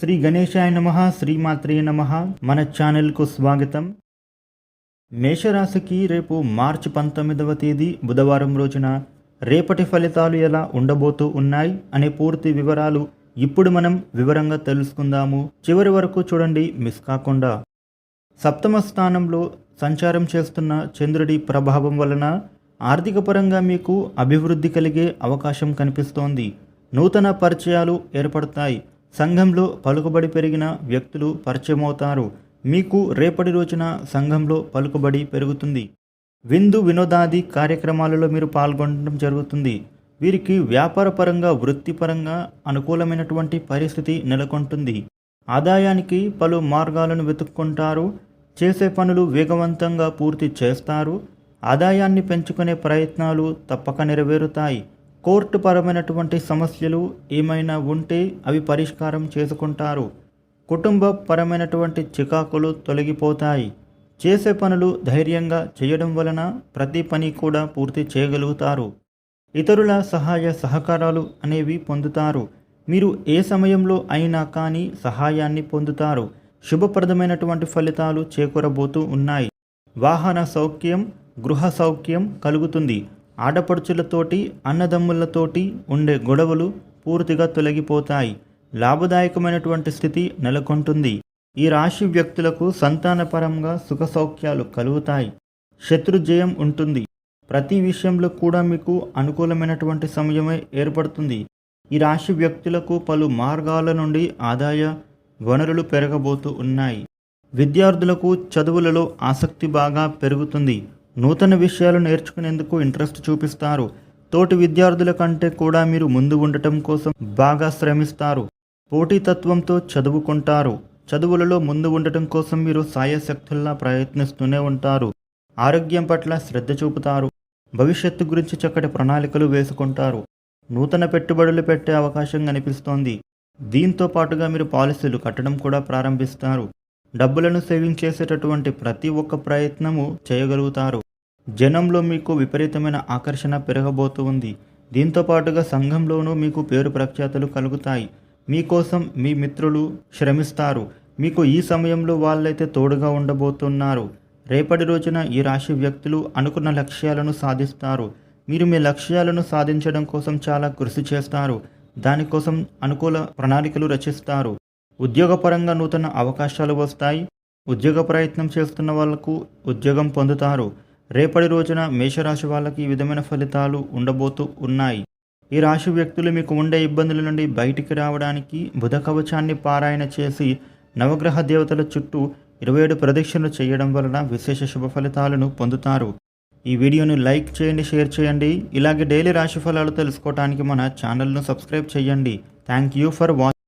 శ్రీ గణేశాయ నమ శ్రీమాత్రే నమ. మన ఛానల్కు స్వాగతం. మేషరాశికి రేపు మార్చి పంతొమ్మిదవ తేదీ బుధవారం రోజున రేపటి ఫలితాలు ఎలా ఉండబోతూ ఉన్నాయి అనే పూర్తి వివరాలు ఇప్పుడు మనం వివరంగా తెలుసుకుందాము. చివరి వరకు చూడండి మిస్ కాకుండా. సప్తమ స్థానంలో సంచారం చేస్తున్న చంద్రుడి ప్రభావం వలన ఆర్థిక పరంగా మీకు అభివృద్ధి కలిగే అవకాశం కనిపిస్తోంది. నూతన పరిచయాలు ఏర్పడతాయి. సంఘంలో పలుకుబడి పెరిగిన వ్యక్తులు పరిచయమవుతారు. మీకు రేపటి రోజున సంఘంలో పలుకుబడి పెరుగుతుంది. విందు వినోదాది కార్యక్రమాలలో మీరు పాల్గొనడం జరుగుతుంది. వీరికి వ్యాపారపరంగా వృత్తిపరంగా అనుకూలమైనటువంటి పరిస్థితి నెలకొంటుంది. ఆదాయానికి పలు మార్గాలను వెతుక్కుంటారు. చేసే పనులు వేగవంతంగా పూర్తి చేస్తారు. ఆదాయాన్ని పెంచుకునే ప్రయత్నాలు తప్పక నెరవేరుతాయి. కోర్టు పరమైనటువంటి సమస్యలు ఏమైనా ఉంటే అవి పరిష్కారం చేసుకుంటారు. కుటుంబ పరమైనటువంటి చికాకులు తొలగిపోతాయి. చేసే పనులు ధైర్యంగా చేయడం వలన ప్రతి పని కూడా పూర్తి చేయగలుగుతారు. ఇతరుల సహాయ సహకారాలు అనేవి పొందుతారు. మీరు ఏ సమయంలో అయినా కానీ సహాయాన్ని పొందుతారు. శుభప్రదమైనటువంటి ఫలితాలు చేకూరబోతూ ఉన్నాయి. వాహన సౌఖ్యం గృహ సౌఖ్యం కలుగుతుంది. ఆడపడుచులతోటి అన్నదమ్ములతోటి ఉండే గొడవలు పూర్తిగా తొలగిపోతాయి. లాభదాయకమైనటువంటి స్థితి నెలకొంటుంది. ఈ రాశి వ్యక్తులకు సంతానపరంగా సుఖ సౌఖ్యాలు కలుగుతాయి శత్రుజయం ఉంటుంది. ప్రతి విషయంలో కూడా మీకు అనుకూలమైనటువంటి సమయమే ఏర్పడుతుంది. ఈ రాశి వ్యక్తులకు పలు మార్గాల నుండి ఆదాయ వనరులు పెరగబోతూ ఉన్నాయి. విద్యార్థులకు చదువులలో ఆసక్తి బాగా పెరుగుతుంది. నూతన విషయాలు నేర్చుకునేందుకు ఇంట్రెస్ట్ చూపిస్తారు. తోటి విద్యార్థుల కంటే కూడా మీరు ముందు ఉండటం కోసం బాగా శ్రమిస్తారు. పోటీతత్వంతో చదువుకుంటారు. చదువులలో ముందు ఉండటం కోసం మీరు సాయశక్తుల్లా ప్రయత్నిస్తూనే ఉంటారు. ఆరోగ్యం పట్ల శ్రద్ధ చూపుతారు. భవిష్యత్తు గురించి చక్కటి ప్రణాళికలు వేసుకుంటారు. నూతన పెట్టుబడులు పెట్టే అవకాశం కనిపిస్తోంది. దీంతో పాటుగా మీరు పాలసీలు కట్టడం కూడా ప్రారంభిస్తారు. డబ్బులను సేవింగ్ చేసేటటువంటి ప్రతి ఒక్క ప్రయత్నము చేయగలుగుతారు. జనంలో మీకు విపరీతమైన ఆకర్షణ పెరగబోతుంది దీంతో పాటుగా సంఘంలోనూ మీకు పేరు ప్రఖ్యాతలు కలుగుతాయి. మీకోసం మీ మిత్రులు శ్రమిస్తారు. మీకు ఈ సమయంలో వాళ్ళైతే తోడుగా ఉండబోతున్నారు. రేపటి రోజున ఈ రాశి వ్యక్తులు అనుకున్న లక్ష్యాలను సాధిస్తారు. మీరు మీ లక్ష్యాలను సాధించడం కోసం చాలా కృషి చేస్తారు. దానికోసం అనుకూల ప్రణాళికలు రచిస్తారు. ఉద్యోగపరంగా నూతన అవకాశాలు వస్తాయి. ఉద్యోగ ప్రయత్నం చేస్తున్న వాళ్ళకు ఉద్యోగం పొందుతారు. రేపటి రోజున మేషరాశి వాళ్ళకి ఈ విధమైన ఫలితాలు ఉండబోతూ ఉన్నాయి. ఈ రాశి వ్యక్తులు మీకు ఉండే ఇబ్బందుల నుండి బయటికి రావడానికి బుధ కవచాన్ని పారాయణ చేసి నవగ్రహ దేవతల చుట్టూ ఇరవై ఏడు ప్రదక్షిణలు చేయడం వలన విశేష శుభ ఫలితాలను పొందుతారు. ఈ వీడియోను లైక్ చేయండి షేర్ చేయండి. ఇలాగే డైలీ రాశి ఫలాలు తెలుసుకోవడానికి మన ఛానల్ను సబ్స్క్రైబ్ చేయండి. Thank you for watching